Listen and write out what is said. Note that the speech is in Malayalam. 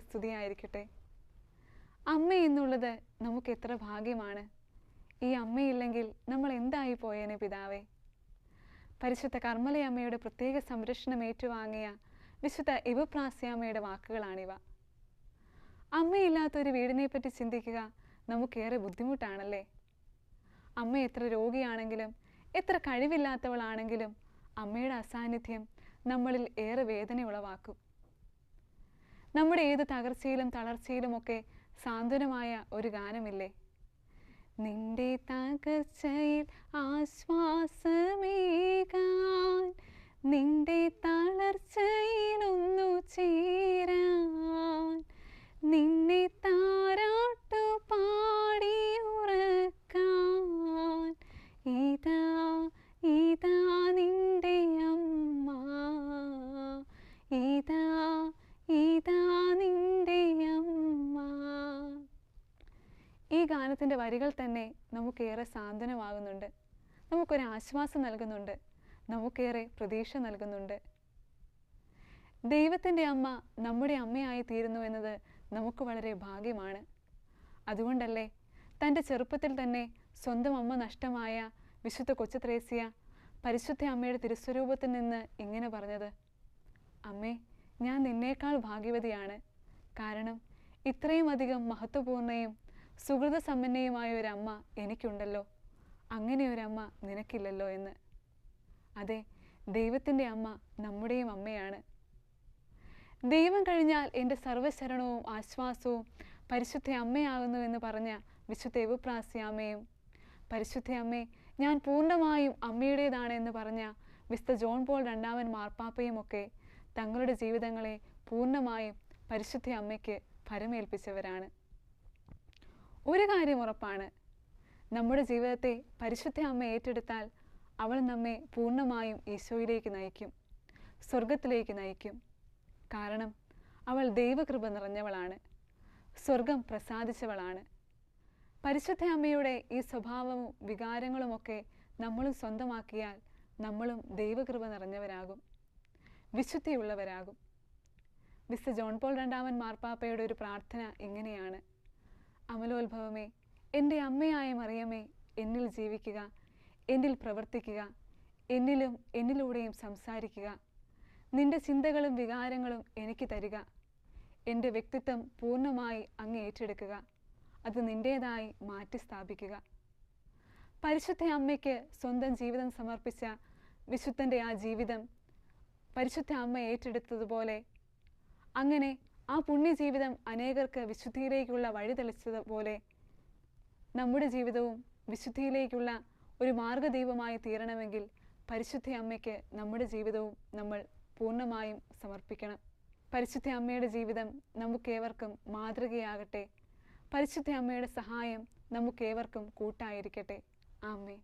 സ്തുതിയായിരിക്കട്ടെ. അമ്മ എന്നുള്ളത് നമുക്ക് എത്ര ഭാഗ്യമാണ്. ഈ അമ്മയില്ലെങ്കിൽ നമ്മൾ എന്തായി പോയേനെ പിതാവേ? പരിശുദ്ധ കർമ്മലയമ്മയുടെ പ്രത്യേക സംരക്ഷണം ഏറ്റുവാങ്ങിയ വിശുദ്ധ ഇവപ്രാസ്യാമ്മയുടെ വാക്കുകളാണിവ. അമ്മയില്ലാത്തൊരു ഒരു വീടിനെപ്പറ്റി ചിന്തിക്കുക നമുക്കേറെ ബുദ്ധിമുട്ടാണല്ലേ? അമ്മ എത്ര രോഗിയാണെങ്കിലും എത്ര കഴിവില്ലാത്തവളാണെങ്കിലും അമ്മയുടെ അസാന്നിധ്യം നമ്മളിൽ ഏറെ വേദന ഉളവാക്കും നമ്മുടെ ഏത് തകർച്ചയിലും തളർച്ചയിലും ഒക്കെ സാന്ത്വനമായ ഒരു ഗാനമില്ലേ? നിന്റെ തകർച്ചയിൽ ആശ്വാസമേകാൻ ഗാനത്തിന്റെ വരികൾ തന്നെ നമുക്കേറെ സാന്ത്വനമാകുന്നുണ്ട്. നമുക്കൊരു ആശ്വാസം നൽകുന്നുണ്ട്. നമുക്കേറെ പ്രതീക്ഷ നൽകുന്നുണ്ട്. ദൈവത്തിന്റെ അമ്മ നമ്മുടെ അമ്മയായി തീരുന്നു എന്നത് നമുക്ക് വളരെ ഭാഗ്യമാണ്. അതുകൊണ്ടല്ലേ തന്റെ ചെറുപ്പത്തിൽ തന്നെ സ്വന്തം അമ്മ നഷ്ടമായ വിശുദ്ധ കൊച്ചു ത്രേസ്യ പരിശുദ്ധ അമ്മയുടെ തിരുസ്വരൂപത്തിൽ നിന്ന് ഇങ്ങനെ പറഞ്ഞത്? അമ്മേ ഞാൻ നിന്നേക്കാൾ ഭാഗ്യവതിയാണ്. കാരണം ഇത്രയും അധികം സുഹൃത ഒരു അമ്മ എനിക്കുണ്ടല്ലോ. അങ്ങനെ ഒരു അമ്മ നിനക്കില്ലല്ലോ എന്ന്. അതെ ദൈവത്തിന്റെ അമ്മ നമ്മുടെയും അമ്മയാണ്. ദൈവം കഴിഞ്ഞാൽ എന്റെ സർവശരണവും ആശ്വാസവും പരിശുദ്ധ അമ്മയാകുന്നു എന്ന് പറഞ്ഞ വിശുദ്ധ എവുപ്രാസ്യാമ്മയും പരിശുദ്ധ അമ്മേ ഞാൻ പൂർണമായും അമ്മയുടേതാണ് എന്ന് പറഞ്ഞ വിശുദ്ധ ജോൺ പോൾ രണ്ടാമൻ മാർപ്പാപ്പയും ഒക്കെ തങ്ങളുടെ ജീവിതങ്ങളെ പൂർണമായും പരിശുദ്ധ അമ്മയ്ക്ക് ഫലമേൽപ്പിച്ചവരാണ് ഒരു കാര്യം ഉറപ്പാണ്. നമ്മുടെ ജീവിതത്തെ പരിശുദ്ധ അമ്മ ഏറ്റെടുത്താൽ അവൾ നമ്മെ പൂർണമായും ഈശോയിലേക്ക് നയിക്കും സ്വർഗത്തിലേക്ക് നയിക്കും. കാരണം അവൾ ദൈവകൃപ നിറഞ്ഞവളാണ് സ്വർഗം പ്രസാദിച്ചവളാണ്. പരിശുദ്ധ അമ്മയുടെ ഈ സ്വഭാവവും വികാരങ്ങളുമൊക്കെ നമ്മളും സ്വന്തമാക്കിയാൽ നമ്മളും ദൈവകൃപ നിറഞ്ഞവരാകും വിശുദ്ധിയുള്ളവരാകും. വിശുദ്ധ ജോൺ പോൾ രണ്ടാമൻ മാർപ്പാപ്പയുടെ ഒരു പ്രാർത്ഥന ഇങ്ങനെയാണ്. അമലോത്ഭവമേ എന്റെ അമ്മയായ മറിയമേ എന്നിൽ ജീവിക്കുക എന്നിൽ പ്രവർത്തിക്കുക എന്നിലും എന്നിലൂടെയും സംസാരിക്കുക. നിന്റെ ചിന്തകളും വികാരങ്ങളും എനിക്ക് തരിക. എന്റെ വ്യക്തിത്വം പൂർണമായി അങ്ങ് ഏറ്റെടുക്കുക. അത് നിന്റേതായി മാറ്റി സ്ഥാപിക്കുക. പരിശുദ്ധ അമ്മയ്ക്ക് സ്വന്തം ജീവിതം സമർപ്പിച്ച വിശുദ്ധന്റെ ആ ജീവിതം പരിശുദ്ധ അമ്മ ഏറ്റെടുത്തതുപോലെ അങ്ങനെ ആ പുണ്യജീവിതം അനേകർക്ക് വിശുദ്ധിയിലേക്കുള്ള വഴി തെളിച്ചതുപോലെ നമ്മുടെ ജീവിതവും വിശുദ്ധിയിലേക്കുള്ള ഒരു മാർഗദീപമായി തീരണമെങ്കിൽ പരിശുദ്ധ അമ്മയ്ക്ക് നമ്മുടെ ജീവിതവും നമ്മൾ പൂർണമായും സമർപ്പിക്കണം. പരിശുദ്ധ അമ്മയുടെ ജീവിതം നമുക്കേവർക്കും മാതൃകയാകട്ടെ. പരിശുദ്ധ അമ്മയുടെ സഹായം നമുക്കേവർക്കും കൂട്ടായിരിക്കട്ടെ. ആമേ